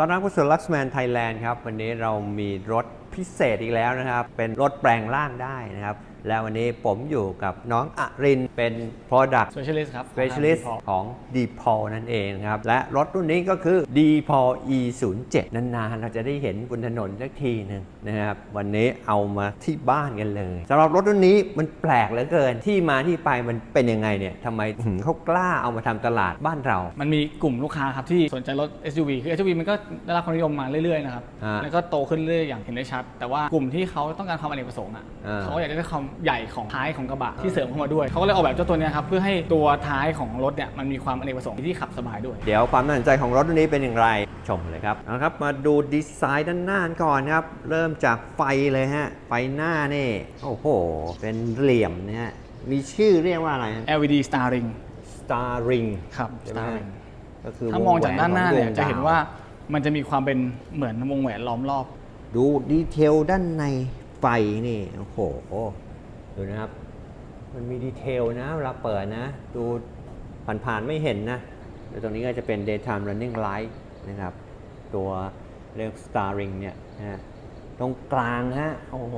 ตอนรับเข้สู่ Luxman Thailand ครับ วันนี้เรามีรถพิเศษอีกแล้วนะครับ เป็นรถแปลงร่างได้นะครับ และวันนี้ผมอยู่กับน้องอรินทร์เป็น Product Specialist ครับ Specialist ของ d p o l นั่นเองครับ และรถรุ่นนี้ก็คือ d p o l e 0 7 นานๆ เราจะได้เห็นบนถนนสักทีหนึ่งนะครับ วันนี้เอามาที่บ้านกันเลยสำหรับรถรุ่นนี้มันแปลกเหลือเกินที่มาที่ไปมันเป็นยังไงเนี่ยทำไมถึงเขากล้าเอามาทำตลาดบ้านเรา มันมีกลุ่มลูกค้าครับที่สนใจรถ SUV คือ SUV มันก็ได้รับความนิยมมาเรื่อยๆนะครับอ่าแล้วก็โตขึ้นเรื่อยๆอย่างเห็นได้ชัด แต่ว่ากลุ่มที่เขาต้องการความอเนกประสงค์อะอ่าเขาก็อยากได้ความใหญ่ของท้ายของกระบะที่เสริมเข้ามาด้วย เขาก็เลยออกแบบเจ้าตัวเนี้ยครับเพื่อให้ตัวท้ายของรถเนี่ยมันมีความอเนกประสงค์ที่ขับสบายด้วย เดี๋ยวความน่าสนใจของรถรุ่นนี้เป็นอย่างไรชมเลยครับเอาละครับ มาดูดีไซน์ด้านหน้าก่อนครับ เริ่มจากไฟเลยฮะ ไฟหน้านี่ โอ้โห เป็นเหลี่ยมนะฮะ มีชื่อเรียกว่าอะไรฮะ LED Starring Star Ring ครับใช่ไหม Starring ก็คือถ้ามองจากด้านหน้าเนี่ยวงแหวจะเห็นของดว่ามันจะมีความเป็นเหมือนวงแหวนล้อมรอบ ดูดีเทลด้านในไฟนี่ โอ้โห ดูนะครับ มันมีดีเทลนะเวลาเปิดนะ ดูผ่านๆไม่เห็นนะเดี๋ยวตรงนี้ก็จะเป็น daytime running light นะครับ ตัวเรียก star ring เนี่ยนะฮะตรงกลางฮะ โอ้โห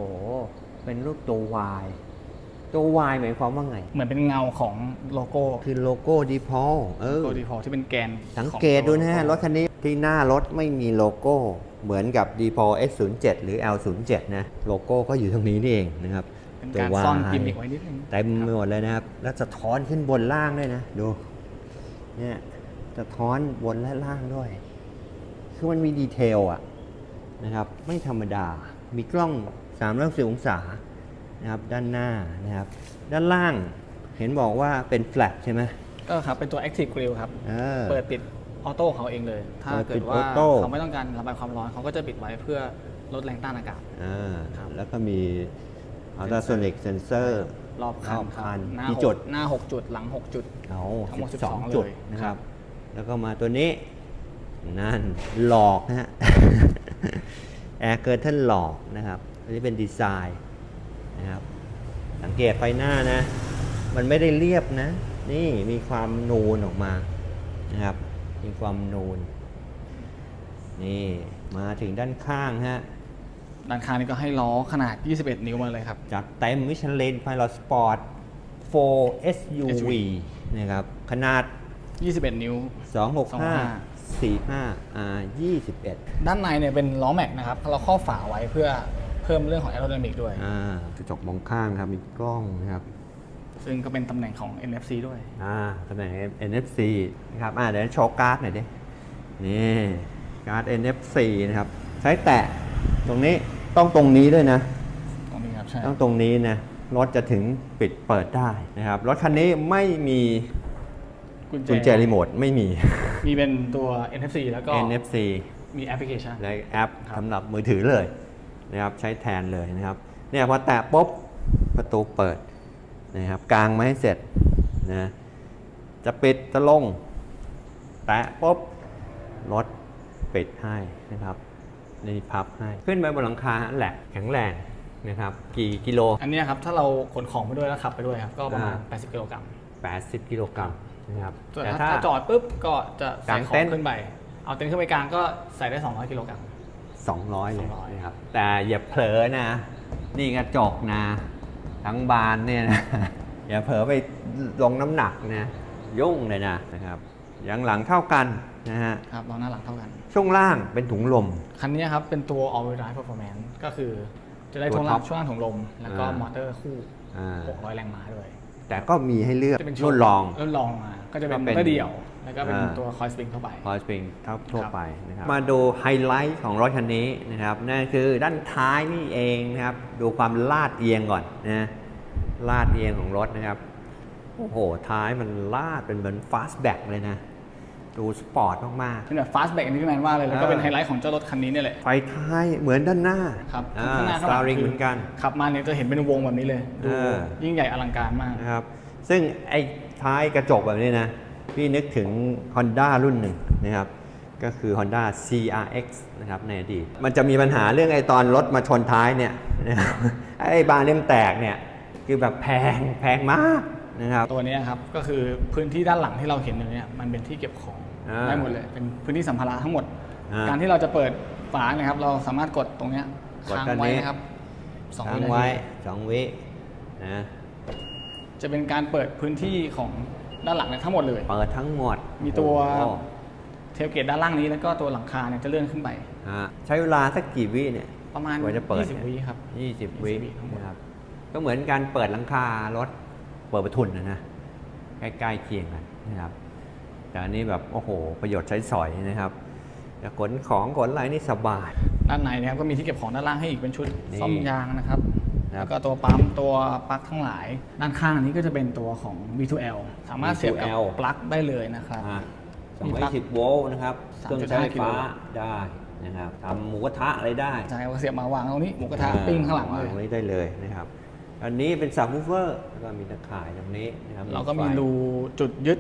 เป็นรูปตัว Y ตัว Y หมายความว่าไง เหมือนเป็นเงาของโลโก้ คือโลโก้ดีพอลเออโลโก้ดีพอที่เป็นแกน สังเกตดูนะฮะ รถคันนี้ที่หน้ารถไม่มีโลโก้ เหมือนกับ d p o S07 หรือ L07 นะ โลโก้ก็อยู่ตรงนี้นี่เองนะครับ เป็นการซ่อนกิมมิคไว้นิดนึงเต็มไปหมดเลยนะครับ แล้วสะท้อนขึ้นบนล่างด้วยนะ ดู เนี่ยสะท้อนบนและล่างด้วย คือมันมีดีเทลอะนะครับ ไม่ธรรมดา มีกล้อง3 6 0องศานะครับ ด้านหน้านะครับ ด้านล่างเห็นบอกว่าเป็นแฟลตใช่ไหมก็ครับ เป็นตัว Active Grill ครับ เออ เปิดปิดออโต้ของเขาเองเลย ถ้าเปิดเกิปิดดว่าออโต้เขาไม่ต้องการระบายความร้อนเขาก็จะปิดไว้เพื่อลดแรงต้านอากาศอ่าครับแล้วก็มี ultrasonic sensor รอบคันรอบครับคันหน้ากี่หกจุดหน้า 6 จุดหลัง 6 จุดเอาทั้งหมด12 12จุดเลยนะครับ แล้วก็มาตัวนี้นั่นหลอกนะฮะแอร์เกิร์ทันหลอกนะครับอันนี้เป็นดีไซน์นะครับสังเกตไฟหน้านะ มันไม่ได้เรียบนะ นี่มีความนูนออกมานะครับมีความนูนนี่มาถึงด้านข้างฮะ ด้านข้างนี้ก็ให้ล้อขนาด 21 นิ้วมาเลยครับ จัดเต็มมิชลินไพลอตสปอร์ต4 SUV SUV นะครับ ขนาด 21 นิ้ว 265 45 R 21 ด้านในเนี่ยเป็นล้อแม็กนะครับ เราครอบฝาไว้เพื่อเพิ่มเรื่องของแอโร d y นามิกด้วย อ่ากระจกมองข้างครับมีกล้องนะครับ ซึ่งก็เป็นตำแหน่งของ NFC ด้วย อ่าตำแหน่ง NFC นะครับ อ่าเดี๋ยวโชว์การ์ดหน่อยดิ นี่ การ์ด NFC นะครับ ใช้แตะตรงนี้ ต้องตรงนี้ด้วยนะ ตรงนี้ครับใช่ต้องตรงนี้นะรถจะถึงปิดเปิดได้นะครับรถคันนี้ไม่มีกุญแจรีโมทไม่มี มีเป็นตัว NFC แล้วก็ NFC มีแอปพลิเคชันและแอปสำหรับมือถือเลยนะครับใช้แทนเลยนะครับเนี่ยพอแตะปุ๊บประตูเปิดนะครับกลางมาให้เสร็จนะจะปิดจะลง แตะปุ๊บรถปิดให้นะครับ นี่พับให้ขึ้นไปบนหลังคาแหลกแข็งแรงนะครับกี่กิโล อันเนี้ยครับถ้าเราขนของไปด้วยแล้วขับไปด้วยครับก็ประมาณ อ่า 80กิโลกรัม80 กิโลกรัมนะครับส่วนแต่ถ้าถ้าถ้าจอดปุ๊บก็จะใส่กางขอเต็งนท์ ขึ้นไป เอาเต็นท์ขึ้นไปกลางก็ใส่ได้ 200กิโลกรัม 200เลย200 นะครับแต่อย่าเผลอนะ นี่กระจกนะ ทั้งบานเนี่ยนะ อย่าเผลอไปลงน้ำหนักนะ ยุ่งเลยนะนะครับยางหลังเท่ากันนะฮะ ครับล้อหน้าหลังเท่ากัน ช่วงล่างเป็นถุงลม คันนี้ครับเป็นตัว all wheel drive performance ก็คือจะได้ตัวช่วงท็ล่าอปงช่วงล่างถุงลม แล้วก็อ่ามมอเตอร์คู่ อ่า 600 แรงม้าด้วยแต่ก็มีให้เลือกจะเป็นรุ่นรอง รุ่นรองมา ก็จะเป็นก็มเป็อนเตอร์เดี่ยว แล้วก็เป็นอ่า ตัวคอยสปริงเข้าไป พอสปริงเท่าทั่วครับไปนะครับ มาดูไฮไลท์ของรถคันนี้นะครับ นั่นคือด้านท้ายนี่เองนะครับ ดูความลาดเอียงก่อนนะลาดเอียงของรถนะครับ โอ้โห ท้ายมันลาดเป็นเหมือนฟาสต์แบ็กเลยนะ ดูสปอร์ตมากเป็นแบบฟาสต์แบ็กอันที่พี่แมนว่าเลย แล้วก็อ่าเป็นไฮไลท์ของเจ้ารถคันนี้เนี่ยแหละ ๆไฟท้ายเหมือนด้านหน้าครับอ่าข้างหน้าสข้างหตาลังร์ริงคืเหมือนกัน ขับมาเนี่ยจะเห็นเป็นวงแบบนี้เลยดูเออ ยิ่งใหญ่อลังการมาก นะครับ ซึ่งไอ้ท้ายกระจกแบบนี้นะ พี่นึกถึง Honda รุ่นหนึ่งนะครับ ก็คือ Honda CRX นะครับในอดีต มันจะมีปัญหาเรื่องไอ้ตอนรถมาชนท้ายเนี่ยนะครับไอ้บานเล่มแตกเนี่ย คือแบบแพงแพงมากนะครับ ตัวเนี้ยครับก็คือพื้นที่ด้านหลังที่เราเห็นอยู่เนี่ยมันเป็นที่เก็บของ อ่าได้หมดเลย เป็นพื้นที่สัมภาระทั้งหมด อ่าการที่เราจะเปิดฝาเนี่ยครับ เราสามารถกดตรงเนี้ยกดค้างด้านไว้นี้นะครับสองค้างวินาไว้ทีสองวินะจะเป็นการเปิดพื้นที่ของด้านหลังเนี่ยทั้งหมดเลย เปิดทั้งหมดมีตัว โอ้โหเทลเกตด้านล่างนี้แล้วก็ตัวหลังคาเนี่ยจะเลื่อนขึ้นไป ฮะใช้เวลาสักกี่วิเนี่ยประมาณกว่าจะเปิด20วิครับยี่สิบ20วิวิทั้งหมด นะครับ ก็เหมือนการเปิดหลังคารถเปิดประทุนนะนะใกล้ๆเคียงกันนะครับ แต่อันนี้แบบโอ้โห ประโยชน์ใช้สอยนะครับจะขนของขนอะไรนี่สบาย ด้านในนะครับก็มีที่เก็บของด้านล่างให้อีกเป็นชุดนี่ซ่อมยางนะครับครับ แล้วก็ตัวปั๊มตัวปลั๊กทั้งหลาย ด้านข้างนี้ก็จะเป็นตัวของ B2L สามารถเสียบกับ B2L ปลั๊กได้เลยนะครับ อะมีปลั๊ก220โวลต์นะครับเครื่องใช้ไฟฟ้า3.5กิโลวัตต์ ได้นะครับทำหมูกระทะอะไรได้ใช่ก็เสียบมาวางตรงนี้หมูกระทะปิ้งข้างหลังเลยตรงนี้ได้เลยนะครับ อันนี้เป็นสับวูฟเฟอร์แล้วก็มีตะข่ายตรงนี้นะครับเราก็มีไฟรูจุดยึด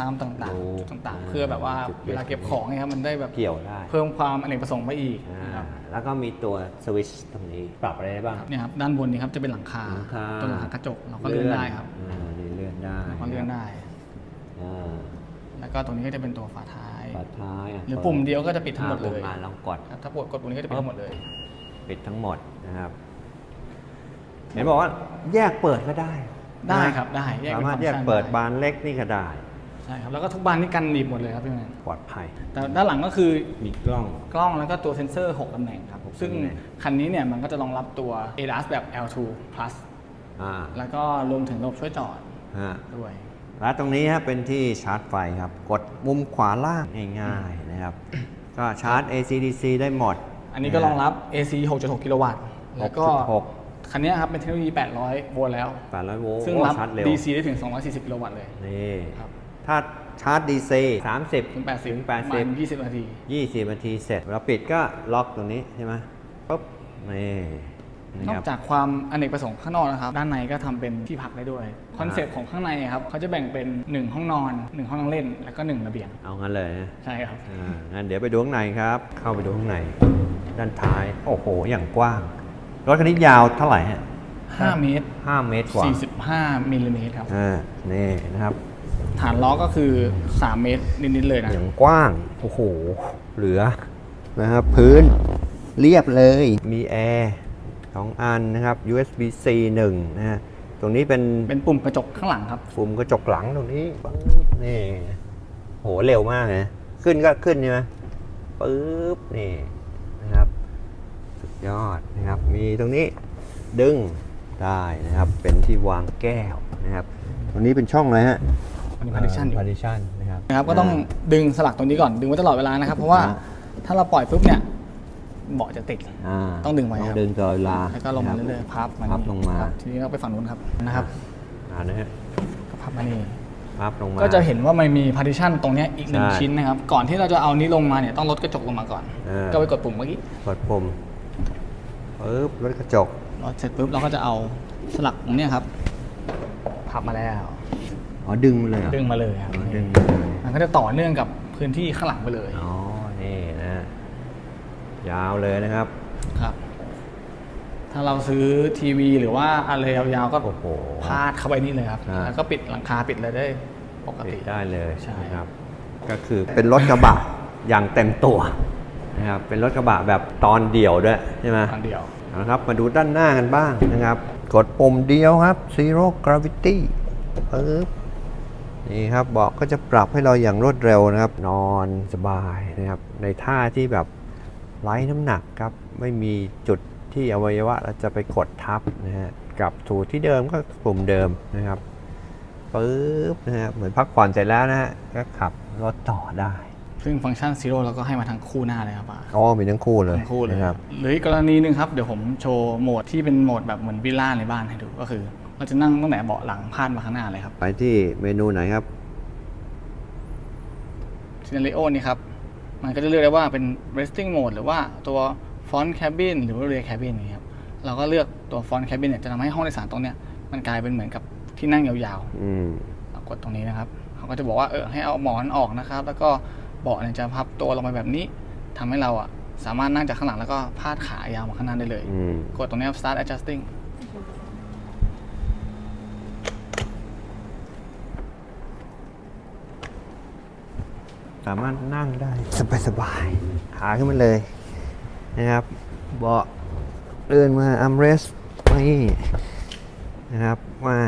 ตามต่างรูๆจุดต่างอ่าๆเพื่อแบบว่าจุดยึดเวลาเก็บของเนี่ยครับมันได้แบบเกี่ยวได้ เพิ่มความอเนกประสงค์ไปอีกอ่านะครับแล้วก็มีตัวสวิตชตรงนี้ปรับอะไรได้บ้าง เนี่ยครับด้านบนนี้ครับจะเป็นหลังคาหลังคา ตัวหลังคากระจกเราก็เลื่อนได้ครับอ่านี่เลื่อนได้เราก็เลื่อนได้ อ่าแล้วก็ตรงนี้ก็จะเป็นตัวฝาท้ายฝาท้ายะหรือปุ่มเดียวก็จะปิดทั้งหมดอ่าเลปุ่ยมาลองกด ครับถ้ากดกดปุ่มนี้ก็จะปิดทั้งหมดเลย ปิดทั้งหมดนะครับ เห็นบอกว่าแยกเปิดก็ได้ได้นะครับได้แยกเป็นสามารถฟังก์แยกชันเปิดได้ บานเล็กนี่ก็ได้ ใช่ครับแล้วก็ทุกบานนี่กันหนีบหมดเลยครับพี่แมนปลอดภัย แต่ด้านหลังก็คือมีกล้อง กล้องแล้วก็ตัวเซนเซอร์ 6ตำแหน่งครับหกซึ่งตำแหน่งคันนี้เนี่ยมันก็จะรองรับตัว ADAS แบบ L2 plus อ่าแล้วก็รวมถึงระบบช่วยจอดฮะด้วย แล้วตรงนี้ฮะเป็นที่ชาร์จไฟครับ กดมุมขวาล่างง่ายๆนะครับ ก็ชาร์จ AC/DC ได้หมดอันนี้ก็รองรับ AC 6.6 กิโลวัตต์แล้วก็6.6คันนี้ครับเป็นเทคโนโลยี 800 โวลต์แล้ว 800 โวลต์ซึ่งโอ้รับชาร์จเร็ว DC ได้ถึง 240 กิโลวัตต์เลยนี่ครับ ถ้าชาร์จ DC 30ถึง80 ถึงประมาณ80 20 นาที 20นาทีเสร็จ เราปิดก็ล็อกตรงนี้ใช่ไหมปุ๊บนี่นะนอครักบจากความอเนกประสงค์ข้างนอกนะครับ ด้านในก็ทำเป็นที่พักได้ด้วย คอนเซปต์ของข้างในครับเขาจะแบ่งเป็น 1 ห้องนอน 1 ห้องนั่งเล่น แล้วก็ 1 ระเบียง เอางั้นเลยนะใช่ครับอ่างั้นเดี๋ยวไปดูข้างในครับ เข้าไปดูข้างใน ด้านท้าย โอ้โห อย่างกว้าง รถคันนี้ยาวเท่าไหร่ฮะ5เมตร5เมตรกว่า45มิลลิเมตรครับอ่านี่นะครับ ฐานล้อก็คือ 3 เมตรนิดๆเลยนะ อย่างกว้าง โอ้โห เหลือนะครับ พื้นเรียบเลย มีแอร์สองอันนะครับ USB C 1นะฮะ ตรงนี้เป็นเป็นปุ่มกระจกข้างหลังครับ ปุ่มกระจกหลังตรงนี้ปึ๊บนี่โหเร็วมากนะขึ้นก็ขึ้นใช่ไหมปึ๊บนี่นะครับสุดยอดนะครับ มีตรงนี้ดึงได้นะครับ เป็นที่วางแก้วนะครับ ตรงนี้เป็นช่องอะไรฮะ มี partition อยู่พาร์ติชันนะครับนะครับก็ต้องดึงสลักตรงนี้ก่อนดึงไว้ตลอดเวลานะครับ เพราะว่าอ่าถ้าเราปล่อยปุ๊บเนี่ยเบาะจะติดาต้องดึงไว้ครับต้องดึงตลอดเวลาแล้วก็ลงมาเรื่อยๆพับมาพับลงมาครับทีนี้เราไปฝั่งนู้นครับนะครับอ่านะฮะก็พับมานี่พับลงมาก็จะเห็นว่ามันมี partition ตรงเนี้ยอีกหนึ่งใช่ชิ้นนะครับก่อนที่เราจะเอานี้ลงมาเนี่ยต้องลดกระจกลงมาก่อนเออก็ไปกดปุ่มเมื่อกี้กดปุ่มปึ๊บรถกระจกลดเสร็จปุ๊บเราก็จะเอาสลักตรงเนี้ยครับ พับมาแล้ว อ๋อดึงมาเลยเหรอดึงมาเลยครับอ๋อดึงมาเลยมันก็จะต่อเนื่องกับพื้นที่ข้างหลังไปเลยอ๋อนี่นะยาวเลยนะครับครับ ถ้าเราซื้อทีวีหรือว่าอะไรยาวๆก็โอ้โห พาดเข้าไปนี่เลยครับอ่า แล้วก็ปิดหลังคาปิดเลยได้ปกติ ติดได้เลยใช่ นะครับ ก็คือเป็นรถกระบะอย่างเต็มตัวนะครับเป็นรถกระบะแบบตอนเดี่ยวด้วยใช่ไหม ทางเดียว เอาละครับ มาดูด้านหน้ากันบ้างนะครับ กดปุ่มเดียวครับ Zero Gravity ปึ๊บ นี่ครับเบาะก็จะปรับให้เราอย่างรวดเร็วนะครับ นอนสบายนะครับ ในท่าที่แบบไร้น้ำหนักครับ ไม่มีจุดที่อวัยวะเราจะไปกดทับนะฮะกลับถูที่เดิมก็ปุ่มเดิมนะครับปึ๊บนะฮะเหมือนพักผ่อนเสร็จแล้วนะฮะก็ขับรถต่อได้ซึ่งฟังก์ชันซีโร่เราก็ให้มาทั้งคู่หน้าเลยครับป้าอ๋อมีทั้งคู่เลยทั้งคู่เลยนะครับหรืออีกกรณีหนึ่งครับเดี๋ยวผมโชว์โหมดที่เป็นโหมดแบบเหมือนวิลล่าในบ้านให้ดูก็คือ เราจะนั่งตั้งแต่เบาะหลังพาดมาข้างหน้าเลยครับไปที่เมนูไหนครับ ซีนาริโอนี่ครับ มันก็จะเลือกได้ว่าเป็น resting mode หรือว่าตัว front cabin หรือว่า rear cabin นี่ครับ เราก็เลือกตัว front cabin เนี่ยจะทำให้ห้องโดยสารตรงเนี้ยมันกลายเป็นเหมือนกับที่นั่งยาวๆอืมเรากดตรงนี้นะครับ เขาก็จะบอกว่าเออให้เอาหมอนออกนะครับ แล้วก็เบาะเนี่ยจะพับตัวลงไปแบบนี้ทำให้เราอะสามารถนั่งจากข้างหลังแล้วก็พาดขายาวมาข้างหน้าได้เลย อืม กดตรงนี้ครับ start adjusting อ สามารถนั่งได้สบายๆขาขึ้นมาเลยนะครับ เบาะเลื่อนมาอัมเรสนี่นะครับว่า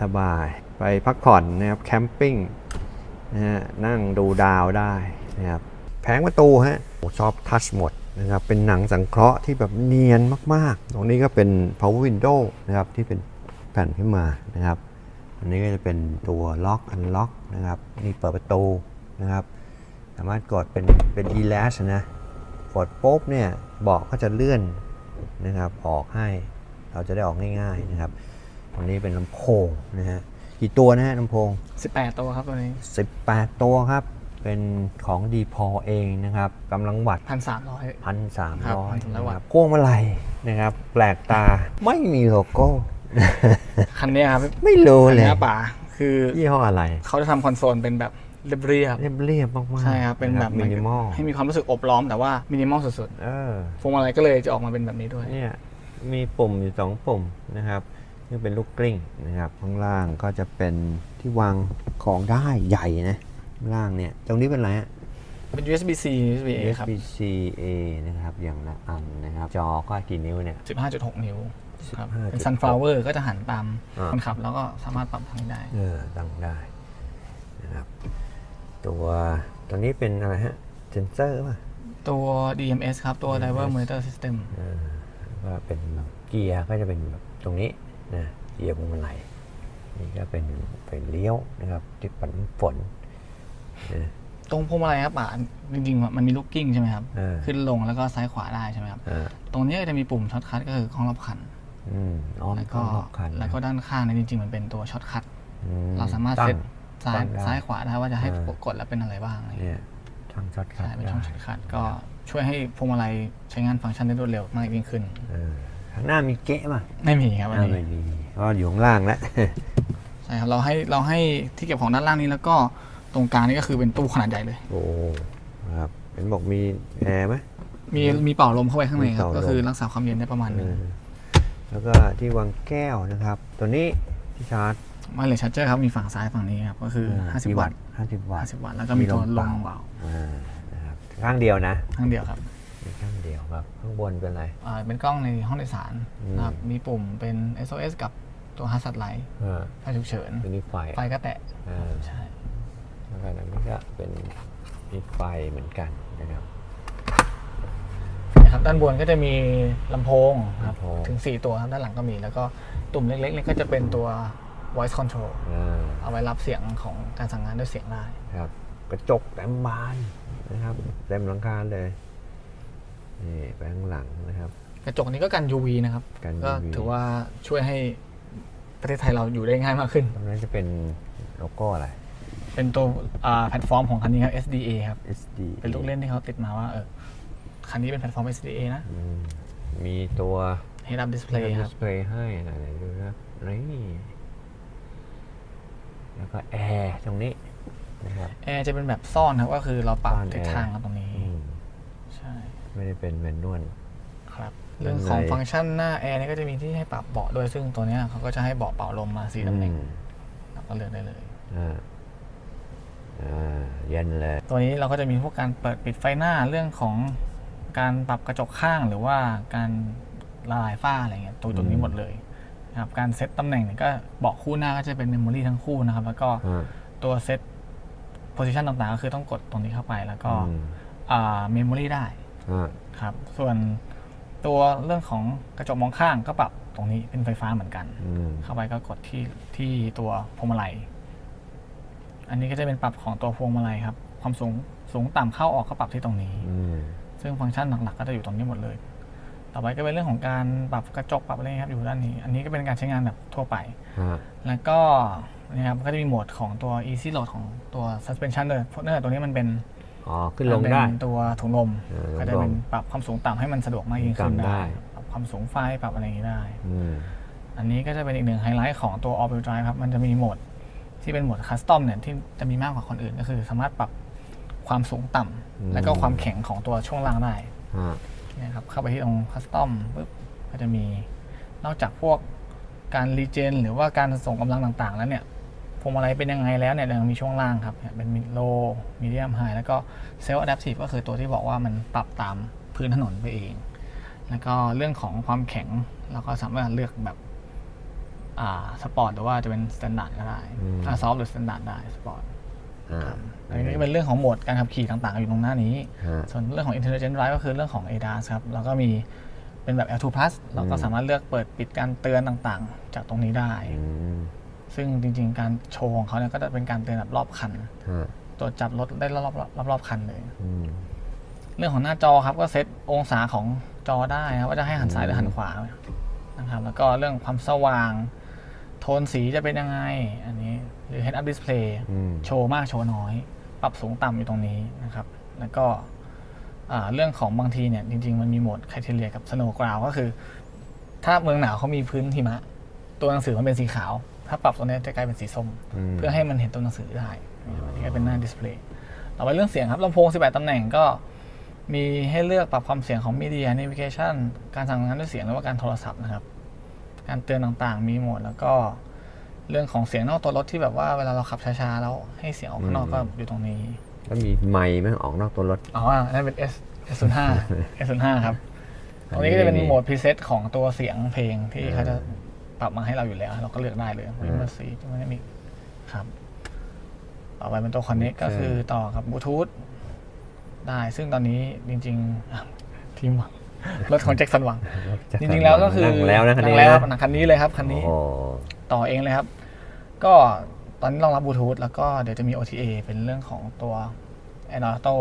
สบายไปพักผ่อนนะครับแคมปิ้งนะฮะนั่งดูดาวได้นะครับแผงประตูฮะชอบทัชหมดนะครับเป็นหนังสังเคราะห์ที่แบบเนียนมากๆ ตรงนี้ก็เป็น power window นะครับที่เป็นแผ่นขึ้นมานะครับ อันนี้ก็จะเป็นตัวล็อกอันล็อกนะครับนี่เปิดประตูนะครับ สามารถกดเป็นเป็น e-latch นะกดปุ๊บเนี่ยเบาะก็จะเลื่อนนะครับออกให้เราจะได้ออกง่ายๆนะครับตรงนี้เป็นลำโพงนะฮะกี่ตัวนะฮะลำโพง 18 ตัวครับตัวนี้ 18 ตัวครับ เป็นของ d p o เองนะครับกำลังวัตต์1,300พันสามครับร้อย1,300นะวัคตรับต์พวงมาลัยนะครับ แปลกตาไม่มีโลโก้ คันเนี้ยครับไม่รู้คันเลยเนี้ยป่าคือยี่ห้ออะไร เขาจะทำคอนโซลเป็นแบบ เรียบเรียบเรียบๆมากๆๆใช่ครับเป็นแบบมินิมอลให้มีความรู้สึกอบล้อมแต่ว่ามินิมอลสุดเออๆพวงมาลัยก็เลยจะออกมาเป็นแบบนี้ด้วยเนี่ยมีปุ่มอยู่สองปุ่มนะครับนี่เป็นลูกกลิ้งนะครับข้างล่างก็จะเป็นที่วางของได้ใหญ่นะข้างล่างเนี่ยตรงนี้เป็นอะไรฮะ เป็น USB-C USB-A ครับ USB-C A นะครับอย่างละอันนะครับ จอก็กี่นิ้วเนี่ย 15.6 นิ้วครับ15.6เป็น Sunflower ก็จะหันตามอ่า คนขับ แล้วก็สามารถปรับทางนี้ได้ เออตั้งได้นะครับ ตัวตัวนี้เป็นอะไรฮะเซนเซอร์ป่ะตัว DMS ครับ ตัว Driver Monitor System เออแล้วก็เป็นแบบเกียร์ก็จะเป็นแบบตรงนี้นะเกียร์พวงมาลัยนี่ก็เป็นไฟเลี้ยวนะครับที่ปัดน้ำฝนนะตรงพวงมาลัยครับป่าจริงๆ มันมีลูกกิ้งใช่ไหมครับเออขึ้นลงแล้วก็ซ้ายขวาได้ใช่ไหมครับ อ่าตรงนี้ก็จะมีปุ่มช็อตคัทก็คือกล้องรอบคัน อืมอ้อมแล้วก็ก็รอบคันนะแล้วก็ด้านข้างเนยจริงๆ มันเป็นตัวช็อตคัท อืเราสามารถตั้เซงต ซ้ายตั้งได้ซ้ายขวาได้ว่าจะให้เออกดแล้วเป็นอะไรบ้างอะไรอย่างเงี้ย เนี่ยช่องช็อตคัทใช่เป็นช่องช็อตได้คัทก็ช่วยให้พวงมาลัยใช้งานฟังก์ชันได้รวดเร็วมากยิ่งขึ้น เออข้างหน้ามีเก๊ะป่ะไม่มีครับอันอ่าไม่นี้มีก็อยู่ข้างล่างแล้ว ใช่ครับเราให้เราให้ที่เก็บของด้านล่างนี้แล้วก็ตรงกลางนี่ก็คือเป็นตู้ขนาดใหญ่เลย โอ้ครับเห็นบอกมีแอร์ไหม มีมีเป่าลมเข้าไปข้างในมีครับเป่าลม ก็คือรักษาความเย็นได้ประมาณหนึงเออแล้วก็ที่วางแก้วนะครับ ตัวนี้ที่ชาร์จ มาเลยชาร์จเจอร์ครับมีฝั่งซ้ายฝั่งนี้ครับก็คือ 50กี่วัตต์ห้าสิบวัตต์50 วัตต์แล้วก็มีตัวลมเบาอ่านะครับข้างเดียวนะข้างเดียวครับมีข้างเดียวครับ ข้างบนเป็นอะไรอ่าเป็นกล้องในห้องโดยสารอืมนะครับมีปุ่มเป็น SOS กับตัว Hazard Light อ่าไฟฉุกเฉินตัวนี้ไฟไฟก็แตะอ่าใช่แล้วก็อันนี้ก็เป็นมีไฟเหมือนกันนะครับนะครับด้านบนก็จะมีลำโพงครับลำโพงถึง 4 ตัวครับด้านหลังก็มี แล้วก็ตุ่มเล็กๆเนี่ยก็จะเป็นตัว voice control อ่าเอาไว้รับเสียงของการสั่งงานด้วยเสียงได้ ครับ กระจกเต็มบานนะครับเต็มหลังคาเลยนี่ไปข้างหลังนะครับ กระจกนี้ก็กัน UV นะครับ กัน ก็ UV ถือว่าช่วยให้ประเทศไทยเราอยู่ได้ง่ายมากขึ้น ตรงนั้นจะเป็นโลโก้อะไร เป็นตัวอ่าแพลตฟอร์มของคันนี้ครับ SDA ครับ SD เป็นลูกเล่นที่เขาติดมาว่าเออคันนี้เป็นแพลตฟอร์ม SDA นะ อืมมีตัว Head Up Display คดิรับสเพลย์ให้ไหนๆดูนะครับนี่ แล้วก็แอร์ตรงนี้นะครับ แอร์จะเป็นแบบซ่อนครับก็คือเราปรับซ่อนทิศแอร์ ทางกันตรงนี้อืมใช่ไม่ได้เป็นแมนนวล ครับด้านในเรื่องของฟังก์ชันหน้าแอร์นี่ก็จะมีที่ให้ปรับเบาะด้วยซึ่งตัวเนี้ยเขาก็จะให้เบาะเป่าลมมาสี่ตำแหน่งอืมเราก็เลือกได้เลย อ่าอ่าเย็นเลยตัวนี้เราก็จะมีพวกการเปิดปิดไฟหน้าเรื่องของการปรับกระจกข้างหรือว่าการละลายฝ้าอะไรเงี้ยตัวตรงนี้หมดเลย นะครับการเซตตำแหน่งเนี่ยก็เบาะคู่หน้าก็จะเป็นเมมโมรีทั้งคู่นะครับ แล้วก็อ่าตัวเซตโพซิชันต่างๆ ก็คือต้องกดตรงนี้เข้าไปแล้วก็อืมอ่าเมมโมรีได้อ่าครับ ส่วนตัวเรื่องของกระจกมองข้างก็ปรับตรงนี้เป็นไฟฟ้าเหมือนกัน อืมเข้าไปก็กดที่ที่ตัวพวงมาลัย อันนี้ก็จะเป็นปรับของตัวพวงมาลัยครับ ความสูงสูงต่ำเข้าออกก็ปรับที่ตรงนี้ อืมซึ่งฟังก์ชันหลักๆ ก็จะอยู่ตรงนี้หมดเลย ต่อไปก็เป็นเรื่องของการปรับกระจกปรับอะไรครับอยู่ด้านนี้ อันนี้ก็เป็นการใช้งานแบบทั่วไปอ่าแล้วก็นะครับก็จะมีโหมดของตัว easy load ของตัว suspension ด้วยเพราะเนื่องจากตัวนี้มันเป็นอ๋อขึ้นลงได้เป็นตัวถุงลมเออก็จะเป็นถุงลมปรับความสูงต่ำให้มันสะดวกมากยิ่งขึ้นต่ำได้ได้ ปรับความสูงไฟปรับอะไรอย่างนี้ได้อืมอันนี้ก็จะเป็นอีกหนึ่งไฮไลท์ของตัว all wheel drive ครับมันจะมีโหมดที่เป็นโหมดคัสตอมเนี่ยที่จะมีมากกว่าคนอื่นก็คือ สามารถปรับความสูงต่ำและก็ความแข็งของตัวช่วงล่างได้อ่าเนี่ยครับเข้าไปที่ตรงคัสตอมปุ๊บก็จะมีนอกจากพวกการรีเจนหรือว่าการส่งกำลังต่างๆ แล้วเนี่ยพวงมาลัยเป็นยังไงแล้วเนี่ยยังมีช่วงล่างครับเนี่ยเป็นโลมีเดียมไฮแล้วก็เซลล์อะดัพทีฟก็คือตัวที่บอกว่ามันปรับตามพื้นถนนไปเอง แล้วก็เรื่องของความแข็งเราก็สามารถเลือกแบบอ่าสปอร์ตหรือว่าจะเป็นสแตนดาร์ดก็ได้อืมอ่าซอฟต์หรือสแตนดาร์ดได้สปอร์ตอ่า อันนี้ก็เป็นเรื่องของโหมดการขับขี่ต่างๆ อยู่ตรงหน้านี้ฮะส่วนเรื่องของ Intelligent Drive ก็คือเรื่องของ ADAS ครับ แล้วก็มีเป็นแบบ L2 Plus เราก็อืมสามารถเลือกเปิดปิดการเตือนต่างๆ จากตรงนี้ได้อืมซึ่งจริงๆ การโชว์ของเขาเนี่ยก็จะเป็นการเตือนแบบรอบคันฮะตรวจจับรถได้รอบๆรอบๆคันเลยอืมเรื่องของหน้าจอครับก็เซตองศาของจอได้ครับว่าจะให้หันซ้ายหรือหันขวานะครับ แล้วก็เรื่องความสว่าง โทนสีจะเป็นยังไง อันนี้ หรือ Head Up Display อืมโชว์มากโชว์น้อย ปรับสูงต่ำอยู่ตรงนี้นะครับ แล้วก็อ่าเรื่องของบางทีเนี่ยจริง ๆ มันมีโหมดค r i เทเรียกับ Snow Ground ก็คือ ถ้าเมืองหนาวเขามีพื้นหิมะ ตัวหนังสือมันเป็นสีขาว ถ้าปรับตรงนี้จะกลายเป็นสีส้มมเพื่อให้มันเห็นตัวหนังสือได้นะครับอันนี้ก็เป็นหน้าดิสเพลย์ต่อไปเรื่องเสียงครับลำโพง 18 ตำแหน่งก็มีให้เลือกปรับความเสียงของ Media Navigation การสั่งงานด้วยเสียงหรือว่าการโทรศัพท์นะครับ การเตือนต่างๆ มีหมดแล้วก็ เรื่องของเสียงนอกตัวรถที่แบบว่าเวลาเราขับช้าๆแล้วให้เสียงออกข้างนอกก็อยู่ตรงนี้ แล้วมีไมค์ไหมออกนอกตัวรถ อ๋ออันนั่นเป็น S S05 S05 ครับตรงนี้ก็จะเป็นโหมดพรีเซตของตัวเสียงเพลงที่เขาจะปรับมาให้เราอยู่แล้ว เราก็เลือกได้เลยวิมเมอร์ซีมันจะมีครับต่อไปเป็นตัว Connect ก็คือต่อกับบลูทูธได้ซึ่งตอนนี้จริงๆอะทีมรถของแจ็คสันหวัง จริงๆแล้วก็คือนั่งแล้วนะคันนี้งแล้วนะหนังคันนี้เลยครับคันนี้โอ้ ต่อเองเลยครับ ก็ตอนนี้รองรับบลูทูธแล้วก็เดี๋ยวจะมี OTA เป็นเรื่องของตัว Android Auto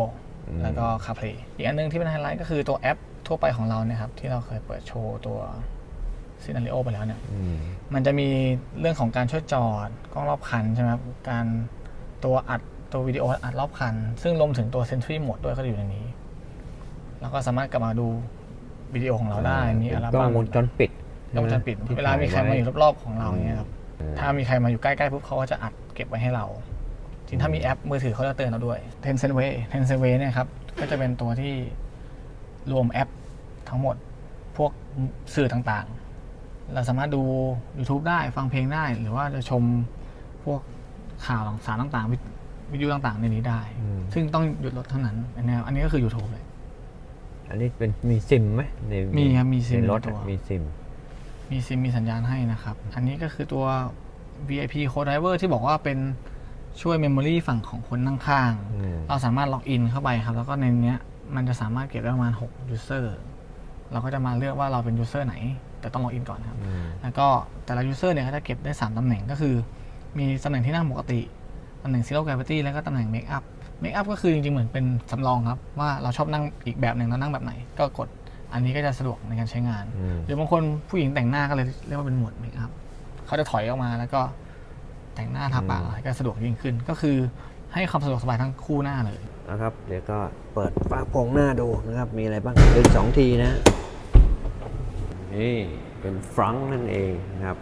แล้วก็ CarPlay อีกอันหนึงที่เป็นไฮไลท์ก็คือตัวแอปทั่วไปของเราเนี่ยครับ ที่เราเคยเปิดโชว์ตัว Scenario ไปแล้วเนี่ยอืมมันจะมีเรื่องของการช่วยจอดกล้องรอบคันใช่ไหมครับการตัวอัดตัววิดีโออัดรอบคัน ซึ่งรวมถึงตัว Sentry Mode ด้วยก็อยู่ในนี้ แล้วก็สามารถกลับมาดูวิดีโอของเราได้มีอัลกล้บั้องมวงจรปิด กล้องวงจรปิดที่เวลามีใครมาอยู่ถ่รอบๆของเราเนี่ยครับเออถ้ามีใครมาอยู่ใกล้ๆปุ๊บเขาก็จะอัดเก็บไว้ให้เราจริงถ้ามีแอปมือถือเขาจะเตือนเราด้วย Tencent Way Tencent Way เนี่ยครับก็จะเป็นตัวที่รวมแอปทั้งหมดพวกสื่อต่างๆ เราสามารถดู YouTube ได้ฟังเพลงได้ หรือว่าจะชมพวกข่าวสารต่างๆ วิวิดีโอต่างๆ ในนี้ได้อืมซึ่งต้องหยุดรถเท่านั้นอันนี้อันนี้ก็คือ YouTube เลย อันนี้เป็นมีซิมไหมในมีครับมีซิมในรถในตัวอะมีซิม มีซิมมีสัญญาณให้นะครับ อันนี้ก็คือตัว VIP Co-Driver ที่บอกว่าเป็นช่วย Memory ฝั่งของคนนั่งข้างอืมเราสามารถล็อกอินเข้าไปครับ แล้วก็ในเนี้ยมันจะสามารถเก็บได้ประมาณ 6 user เราก็จะมาเลือกว่าเราเป็น user ไหน แต่ต้องล็อกอินก่อนครับอืมแล้วก็แต่ละ user เนี่ยเขาจะเก็บได้ 3ตำแหน่งก็คือ มีตำแหน่งที่นั่งปกติตำแหน่ง zero gravity แล้วก็ตำแหน่ง make up make up ก็คือจริงๆเหมือนเป็นสำรองครับว่าเราชอบนั่งอีกแบบหนึ่งเรานั่งแบบไหนก็กด อันนี้ก็จะสะดวกในการใช้งาน อืม หรือบางคนผู้หญิงแต่งหน้าก็เลยเรียกว่าเป็นโหมดเมคอัพเขาจะถอยออกมาแล้วก็แต่งหน้าทาปากอะไรก็สะดวกยิ่งขึ้น ก็คือให้ความสะดวกสบายทั้งคู่หน้าเลย นะครับ เดี๋ยวก็เปิดฝาโปรงหน้าดูนะครับ มีอะไรบ้างดึงสองทีนะ นี่เป็นฟรังก์นั่นเองนะครับ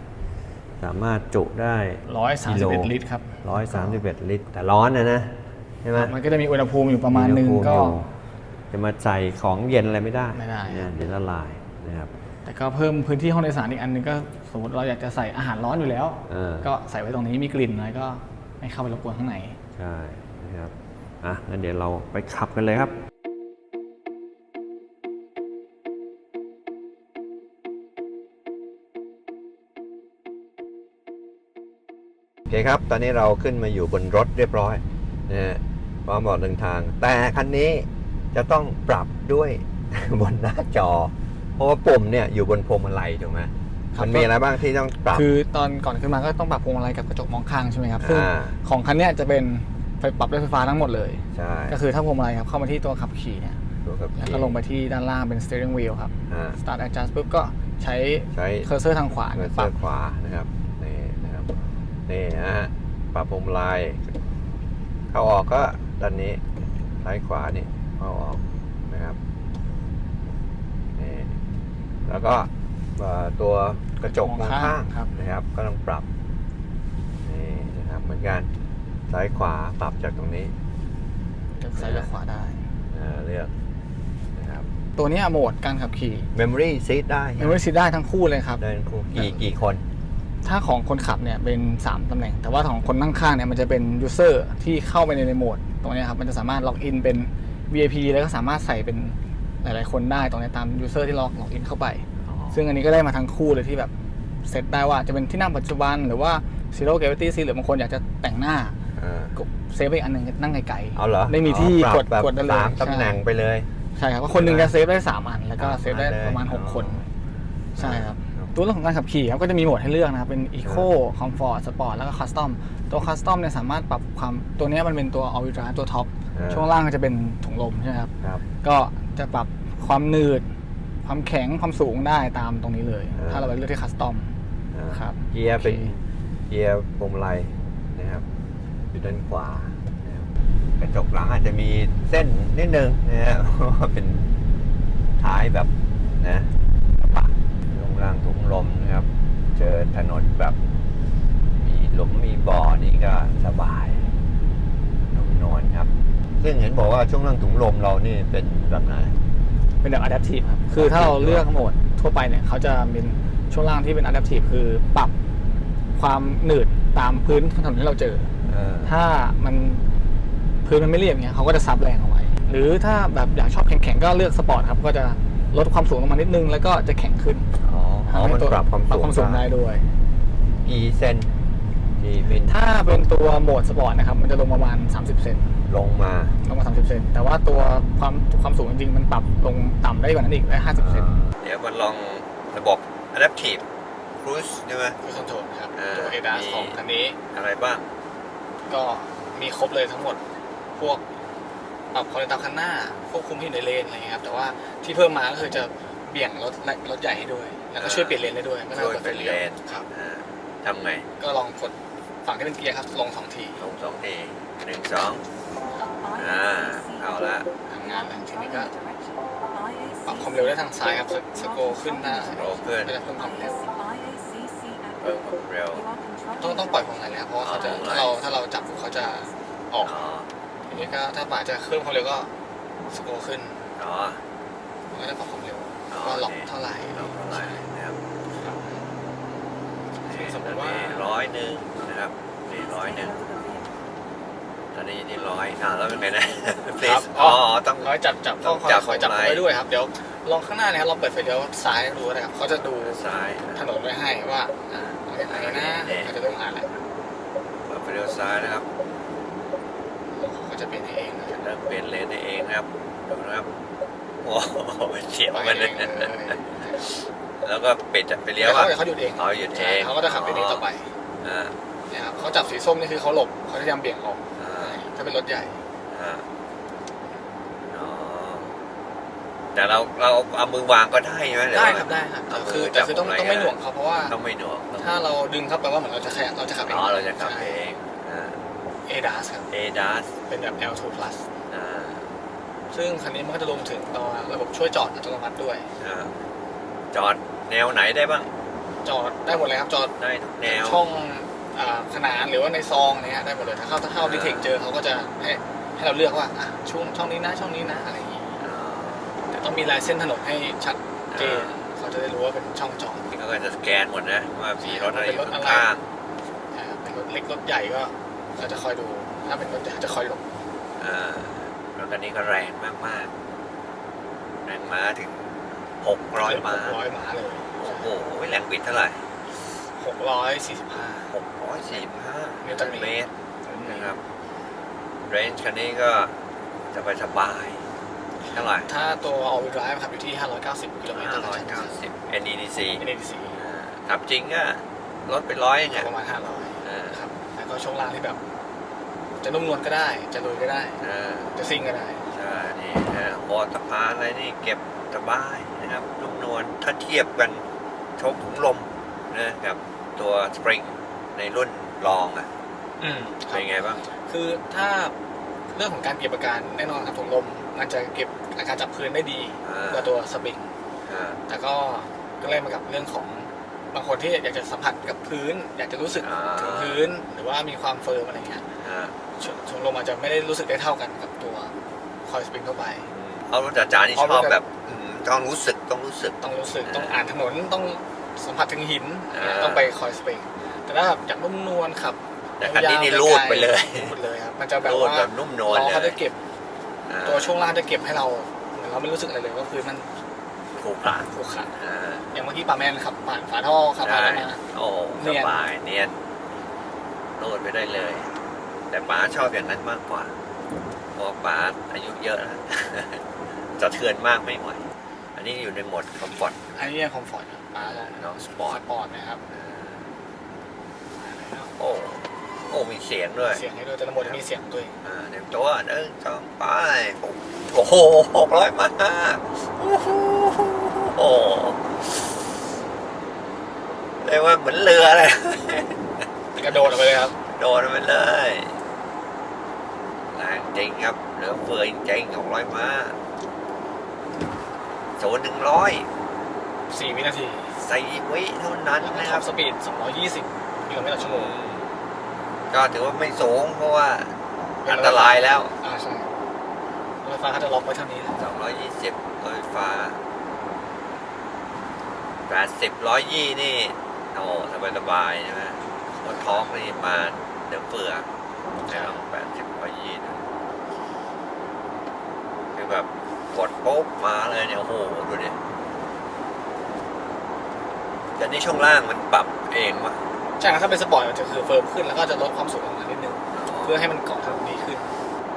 สามารถจุได้กิโ131 ลิตรครับร้อยสามสิบเอ็ดลิตร แต่ร้อนนะนะ ใช่ไหม มันก็จะมีอุณหภูมิอยู่ประมาณหนึ่งอุณหภูมิก็อยู่ จะมาใส่ของเย็นอะไรไม่ได้ไม่ได้ เนี่ยเดี๋ยวละลายนะครับ แต่ก็เพิ่มพื้นที่ห้องโดยสารอีกอันหนึงก็สมมติเราอยากจะใส่อาหารร้อนอยู่แล้ว เออ ก็ใส่ไว้ตรงนี้มีกลิ่นอะไรก็ไม่เข้าไปรบกวนข้างใน ใช่นะครับอะงั้นเดี๋ยวเราไปขับกันเลยครับ โอเคครับ ตอนนี้เราขึ้นมาอยู่บนรถเรียบร้อยนะฮะพร้อมบอกเดินทาง แต่คันนี้ จะต้องปรับด้วยบนหน้าจอ เพราะว่าปุ่มเนี่ยอยู่บนพวงมาลัยถูกไหมครับมันมีอะไรบ้างที่ต้องปรับ คือตอนก่อนขึ้นมาก็ต้องปรับพวงมาลัยกับกระจกมองข้างใช่ไหมครับซึ่งอ่าของคันเนี้ยจะเป็นไฟปรับด้วยไฟฟ้าทั้งหมดเลยใช่ก็คือถ้าพวงมาลัยครับเข้ามาที่ตัวขับขี่เนี่ยตัวกับแล้วก็ลงไปที่ด้านล่างเป็น steering wheel ครับอ่า start adjust ปุ๊บก็ใช้ใช้เคอร์เซอร์ทางขวาเบอร์ปเซรัอบร์ขวานะครับนี่นะครับนี่นะฮะปรับพวงมาลัยเข้าออกก็ด้านนี้ซ้ายขวานี่ เข้าออกนะครับนี่แล้วก็เอ่อตัวกระจกมองข้างครับนะครับก็ต้องปรับนี่นะครับเหมือนกันซ้ายขวาปรับจากตรงนี้เลือกซ้ายเลือกขวาได้อ่าเลือกนะครับตัวเนี้ยโหมดการขับขี่ Memory Seat ได้เมมโมรี่ซีได้ทั้งคู่เลยครับได้ทั้งคู่กี่กี่คนจถ้าของคนขับเนี่ยเป็น 3ตำแหน่ง แต่ว่าของคนนั่งข้างเนี่ยมันจะเป็น user ที่เข้าไปในในโหมด ตรงเนี้ยครับมันจะสามารถล็อกอินเป็น VIP แล้วก็สามารถใส่เป็นหลาย ๆ คนได้ตรงเนี้ยตาม user ที่ล็อกล็อกอินเข้าไป ซึ่งอันนี้ก็ได้มาทั้งคู่เลยที่แบบเซตได้ว่าจะเป็นที่นั่งปัจจุบันหรือว่า zero gravity seat หรือบางคนอยากจะแต่งหน้าเออก็เซฟไปอีกอันหนึ่งนั่งไกลๆเอาเหรอได้มีที่อ๋อกดแบบกดได้เลยสามตำแหน่งไปเลย ใช่ครับก็คนหนึ่งจะเซฟได้สามอัน แล้วก็สามเซฟได้อันเลยประมาณหกคนอ๋อใช่ครับครับ ตัวเรื่องของการขับขี่ครับก็จะมีโหมดให้เลือกนะครับ เป็น Eco Comfort Sport แล้วก็ Custom ตัว Custom เนี่ยสามารถปรับความตัวเนี้ยมันเป็นตัว All Wheel Drive ตัวท็อปอ่า ช่วงล่างก็จะเป็นถุงลมใช่ไหมครับ ครับ ก็จะปรับความหนืด ความแข็งความสูงได้ตามตรงนี้เลยอ่าถ้าเราไปเลือกที่ Custom อ่าครับ เกียร์เป็นโอเคเกียร์พวงมาลัยนะครับอยู่ด้านขวานะครับกระจกหลังอาจจะมีเส้นนิดนึงนะฮะเพราะว่าเป็นท้ายแบบนะกระบะลงรางถุงลมนะครับ เจอถนนแบบ มีหลุมมีบ่อนี่ก็สบายนุ่มนวลครับ ซึ่งเห็นบอกว่าช่วงล่างถุงลมเรานี่เป็นแบบไหน เป็นแบบ Adaptive ครับ คือถ้าเราเลือกโหมดทั่วไปเนี่ยเขาจะเป็นช่วงล่างที่เป็น Adaptive คือปรับความหนืดตามพื้นถนนที่เราเจอ เออถ้ามันพื้นมันไม่เรียบเงี้ยเขาก็จะซับแรงเอาไว้ หรือถ้าแบบอยากชอบแข็งๆก็เลือกสปอร์ตครับ ก็จะลดความสูงลงมานิดนึงแล้วก็จะแข็งขึ้นอ๋ออ๋อมันให้วปรับความปรับความสูงได้ด้วย กี่เซน ที่เป็นถ้าเป็นตัวโหมดสปอร์ตนะครับ มันจะลงประมาณ 30 เซนลงมาลงมา 30 เซนแต่ว่าตัวความความสูงจริงๆ มันปรับลงต่ำได้กว่านั้นอีกได้ 50 เซนเดี๋ยวมาลองระบบ Adaptive Cruise ใช่ไหม คือคอนโทรลครับ อ่าตัว ADAS มี ของคันนี้อะไรบ้าง ก็มีครบเลยทั้งหมด พวกปรับความเร็วตามคันหน้า ควบคุมที่อยู่ในเลนอะไรเงี้ยครับ แต่ว่าที่เพิ่มมาก็คือจะเบี่ยงรถรถใหญ่ให้ด้วย แล้วก็ช่วยเปลี่ยนเลนได้ด้วย ไม่ต้องช่วยเปิดไฟเป็นเลี้ยวเลนครับ อ่าทำไง ก็ลองกด ฝั่งที่เป็นเกียร์ครับ ลงสองทีลงสองทีหนึ่งสองอ่าเอาละทำงานแล้วทีนี้ก็ปรับความเร็วได้ทางซ้ายครับสสโกร์ขึ้นได้โรขึ้นก็จะเพิ่มความเร็วเพิ่มความเร็วต้องต้องปล่อยพวงมาลัยแล้วเพราะว่าเขาจะอ๋อถ้าเราถ้าเราจับปุ๊บเขาจะออกอ๋อทีนี้ก็ถ้าป่าจะเพิ่มความเร็วก็สโกร์ขึ้นอ๋อมันก็จะปรับความเร็วอ๋อว่าล็อกโอเคเท่าไหร่เราเท่าไหร่นะครับซึ่งสมมติว่าร้อยหนึ่งนะค รับนี่ร้อยหนึ่งตอนนี้ที่ร้อยอ่าแล้วเป็นไงนะ Please อ๋อต้อง ร้อยจับจับต้ต้อองงคอยจับคอยจับพวงมาลัยไว้ด้วยครับ เดี๋ยวลองข้างหน้านะครับเราเปิดไฟเลี้ยวซ้ายดูก็ได้ครับเขาจะดูซ้ายถนนไว้ให้ว่าอ่าเอาอย่างไรนะเขาจะเริ่มอ่านแล้วเปิดไปเลี้ยวซ้ายนะครับเขาก็จะเป็นให้เองนะครับเริ่มเปลี่ยนเลนได้เองนะครับดูนะครับโอ้โหมันเฉียวไปมันเอเลยงเลยแล้วก็ปิดไปเลี้ยวเขาอะเขาหยุดเองอ๋อหยุดเองเขาก็จะขับไปนี้ต่อไป อ่า เนี่ยครับเขาจับสีส้มนี่คือเขาหลบเขาพยายามเบี่ยงออกอ่าถ้าเป็นรถใหญ่ อ่าอ๋อแต่เราเราเอามือวางก็ได้ใช่ไหมหอได้ว่า ครับได้ครับเอามือคือแต่คือต้องจับต้องไม่หน่วงอะไรเขาเพราะว่าต้องไม่หน่วงต้องถ้าเราดึงเข้าไปว่าเหมือนเราจะขยับเราจะขับเองอ๋อเราจะขับเองอ่าเอดาสครับ ADAS เป็นแบบ L2 plus อ่าซึ่งคันนี้มันก็จะรวมถึงตัวระบบช่วยจอดอัตโนมัติด้วย อ่าจอดแนวไหนได้บ้าง จอดได้หมดเลยครับจอดได้ทุกแนวช่องอ่า ขนานหรือว่าในซองเนี่ยได้หมดเลยถ้าเข้าถ้าเข้าดิเทคเจอเขาก็จะให้ให้เราเลือกว่าอะช่วงช่องนี้นะช่องนี้นะอะไรอย่างงี้อ่าแต่ต้องมีลายเส้นถนนให้ชัดเจนอ่าเขาจะได้รู้ว่าเป็นช่องจอดนี่เขาก็จะสแกนหมดนะว่ามีรถอะไรอยู่เป็นรถอะไรข้างอ่าเป็นรถเล็กรถใหญ่ก็เราจะคอยดูถ้าเป็นรถใหญ่จะคอยหลบๆอ่ารถคันนี้ก็แรงมากๆแรงม้าถึง600ม้าร้อยม้าเลยโอ้โหแรงบิดเท่าไหร่หกร้อยสี่สิบห้า 645 นิวตันเมตรเมตรนะครับเรนจ์คันนี้ก็สบายสบายๆเท่าไหร่ถ้าตัว all wheel drive ขับอยู่ที่ 590กิโลเมตรต่อชั่วโมง590 NEDC NADC อ่าขับจริงก็รถไปร้อยเองขับอะประมาณอ่า500ครับแล้วก็ช่วงล่างที่แบบ จะนุ่มนวลก็ได้ จะลุยก็ได้อ่าจะซิ่งก็ได้ ใช่ นี่นะบอสะพานอะไรนี่เก็บสบายนะครับนุ่มนวลถ้าเทียบกันโชคถุงลมนะกับตัวสปริง ในรุ่นลองอะอืมเป็นไงบ้าง คือถ้าเรื่องของการเก็บอาการแน่นอนครับถุงลมมันจะเก็บอาการจับพื้นได้ดีอ่ากว่าตัวสปริง อ่า แต่ก็ก็เล่นมากับเรื่องของบางคนที่อยากจะสัมผัสกับพื้น อยากจะรู้สึกอ่า ถึงพื้น หรือว่ามีความเฟิร์มอะไรเงี้ยอ่าชถุงลมอาจจะไม่ได้รู้สึกได้เท่ากันกับตัวคอยสปริงทั่วไป เอารถจ๋าๆนี่เอาชรอถบแบบอืมต้องรู้สึกต้องรู้สึก ต้องรู้สึกต้องอ่านถนนต้องสัมผัสถึงหินอ่า ต้องไปคอยสเปรย์ แต่ถ้าแบบอยากนุ่มนวลขับแต่คันนี้นี่ยาวๆรูดไปเลยรูดเลยครับมันจะแบบรูดว่าแบบนุ่มนวลล้อเลยเขาจะเก็บอ่าตัวช่วงล่างจะเก็บให้เราเหมือนเราไม่รู้สึกอะไรเลยก็คือมันถูกหลานขรุขระอ่าอย่างเมื่อกี้ป่าแมนขับผ่านฝาท่อขับผ่านได้มาโอ้เนีสยนบายเนียนรูดไปได้เลย แต่ป๋าชอบอย่างนั้นมากกว่าเพราะป๋าอายุเยอะแล้วจะเทือนมากไม่ไหวอันนี้อยู่ในโหมดคอมฟอร์ตอันนี้ยังคอมฟอร์ตครับมาลองน้องสปสอร์ตปอร์ตนะครับ โอ้ โอ้ มีเสียงด้วย เสียงให้ด้วยแต่ละโหมดจะมีเสียงด้วยอ่าเดี๋ยวตัวหนึ่งสองไปโอ้โหหกร้อยมาโอ้โหโอ้เรียกว่าเหมือนเรือเลยกระโดดออกไปเลยครับ โดนไปเลยแรงจริงครับ เหลือเฟือจริงหกร้อยมาศูนย์หนึ่งร้อย4วินาทีสี่วิเท่านั้นแล้วก็นะคขัรับบสปีด220 กิโลเมตรต่อชั่วโมงก็ถือว่าไม่สูงเพราะว่าอันตรายแล้วอ่าใช่รถไฟฟ้าเขาจะล็อกไว้เท่านี้แหละสองร้อยยี่สิบรถไฟฟ้าแปดสิบร้อยยี่นี่โอ้สบายสบายๆใช่ไหมรถท้องนี่มาเดี๋ยวเฟือแล้วแปดสิบร้อยยี่นะคือแบบกดปุ๊บมาเลยเนี่ยโอ้โหดูดิแต่นี่ช่วงล่างมันปรับเองวะ ใช่ครับถ้าเป็นสปอร์ตมันจะคือเฟิร์มขึ้นแล้วก็จะลดความสูงลงมานิดนึงเพื่อให้มันเกาะถนนดีขึ้น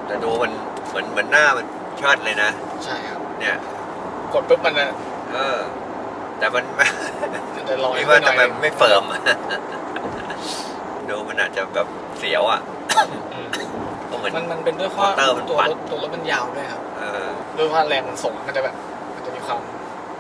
แต่ดูมันเหมือนเหมือนหน้ามันเชิดเลยนะ ใช่ครับเนี่ยกดปุ๊บมันจะเออ แต่มันมันจะลอยคิดว่าขึ้ทำนไมหน่อยไม่เฟิร์มดูมันอาจจะแบบเสียวอะอืมก็เหมือนมันมันเป็นด้วยข้อมอเตอร์มันตัวปั่นรถตัวรถมันยาวด้วยครับเออด้วยว่าแรงมันส่งมันจะแบบ มันจะมีความ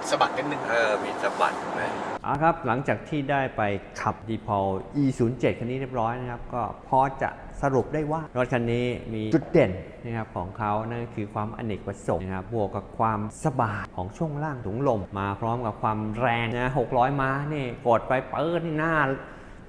สะบัดนิดนึงเออมีสะบัดไหม เอาครับหลังจากที่ได้ไปขับดีพอล E07 คันนี้เรียบร้อยนะครับ ก็พอจะสรุปได้ว่ารถคันนี้มีจุดเด่นนะครับของเขานั่นคือความอเนกประสงค์นะครับบวกกับความสบายของช่วงล่างถุงลม มาพร้อมกับความแรงนะ600 ม้านี่กดไปเปิดนี่หน้า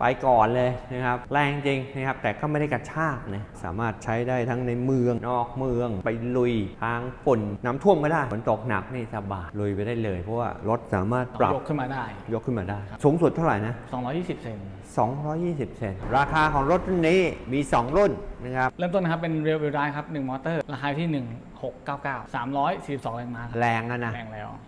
ไปก่อนเลยนะครับแรงจริงนะครับแต่ก็ไม่ได้กระชากนะสามารถใช้ได้ทั้งในเมืองนอกเมืองไปลุยทางฝุ่นน้ำท่วมก็ได้ฝนตกหนักนี่สบายลุยไปได้เลย เพราะว่ารถสามารถปรับยกขึ้นมาได้ ยกขึ้นมาได้ สูงสุดเท่าไหร่นะ 220 เซน220 เซนราคาของรถรุ่นนี้มี 2 รุ่นนะครับเริ่มต้นนะครับเป็นเรียลวิวไดครับ1มอเตอร์ ราคาที่ 1699 342แรงม้าครับแรงนะนะแรงแล้วอ่า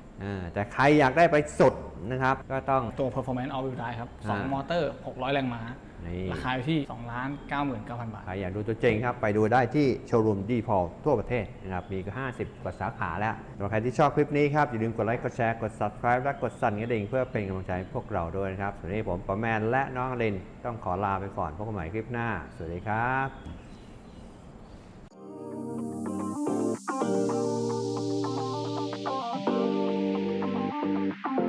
แต่ใครอยากได้ไปสุดนะครับ ก็ต้องตัว performance all wheel drive ครับอ่า2มอเตอร์ 600 แรงม้านี่ราคาอยู่ที่ 2 ล้าน 99,000 บาท ใครอยากดูตัวจริงครับ ไปดูได้ที่โชว์รูมดีพอลทั่วประเทศนะครับ มีก็ 50 กว่าสาขาแล้วสำหรับใครที่ชอบคลิปนี้ครับ อย่าลืมกดไลค์ กดแชร์ กด subscribe และกดสั่นกระดิ่งเพื่อเป็นกำลังใจให้พวกเราด้วยนะครับส่วนนี้ผมปอแมนและน้องอลินต้องขอลาไปก่อนพบกันใหม่คลิปหน้า สวัสดีครับ Thank you.